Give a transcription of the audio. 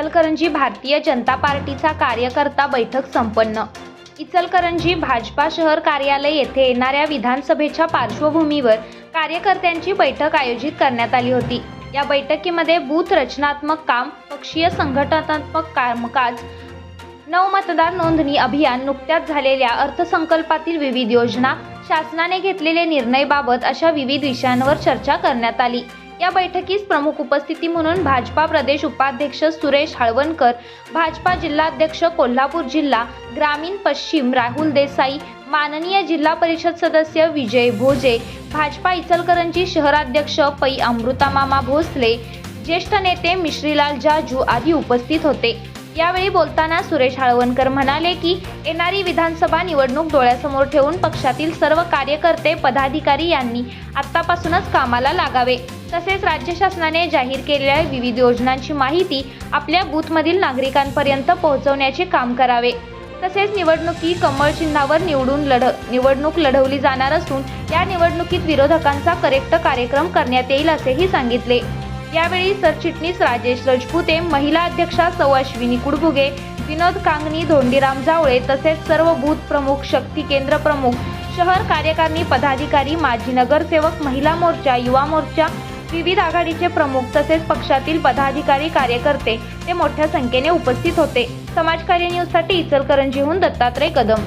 इचलकरंजी भारतीय जनता पार्टीचा कार्यकर्ता बैठक संपन्न. इचलकरंजी भाजपा शहर कार्यालय येथे येणाऱ्या विधानसभेच्या पार्श्वभूमीवर कार्यकर्त्यांची बैठक आयोजित करण्यात आली होती. या बैठकीमध्ये बूथ रचनात्मक काम पक्षीय संघटनात्मक कामकाज नवमतदार नोंदणी अभियान नुकत्याच झालेल्या अर्थसंकल्पातील विविध योजना शासनाने घेतलेले निर्णयबाबत अशा विविध विषयांवर चर्चा करण्यात आली. या बैठकीस प्रमुख उपस्थिती म्हणून भाजपा प्रदेश उपाध्यक्ष सुरेश हळवणकर भाजपा जिल्हाध्यक्ष कोल्हापूर जिल्हा ग्रामीण पश्चिम राहुल देसाई माननीय जिल्हा परिषद सदस्य विजय भोजे भाजपा इचलकरंजी शहराध्यक्ष पै अमृतामामा भोसले ज्येष्ठ नेते मिश्रीलाल जाजू आदी उपस्थित होते. यावेळी बोलताना सुरेश हाळवणकर म्हणाले की येणारी विधानसभा निवडणूक डोळ्यासमोर ठेवून पक्षातील सर्व कार्यकर्ते पदाधिकारी यांनी आत्तापासूनच कामाला लागावे. तसेच राज्य शासनाने जाहीर केलेल्या विविध योजनांची माहिती आपल्या बूथमधील नागरिकांपर्यंत पोहोचवण्याचे काम करावे. तसेच निवडणुकी कमळ चिन्हावर निवडून लढ निवडणूक लढवली जाणार असून या निवडणुकीत विरोधकांचा करेक्ट कार्यक्रम करण्यात येईल असेही सांगितले. यावेळी सरचिटणीस राजेश रजपुते महिला अध्यक्षा सौ अश्विनी कुडबुगे विनोद कांगणी धोंडीराम जावळे तसेच सर्व बूथ प्रमुख शक्ती केंद्र प्रमुख शहर कार्यकारिणी पदाधिकारी माजी नगरसेवक महिला मोर्चा युवा मोर्चा विविध आघाडीचे प्रमुख तसेच पक्षातील पदाधिकारी कार्यकर्ते ते मोठ्या संख्येने उपस्थित होते. समाजकार्य न्यूजसाठी इचलकरंजीहून दत्तात्रय कदम.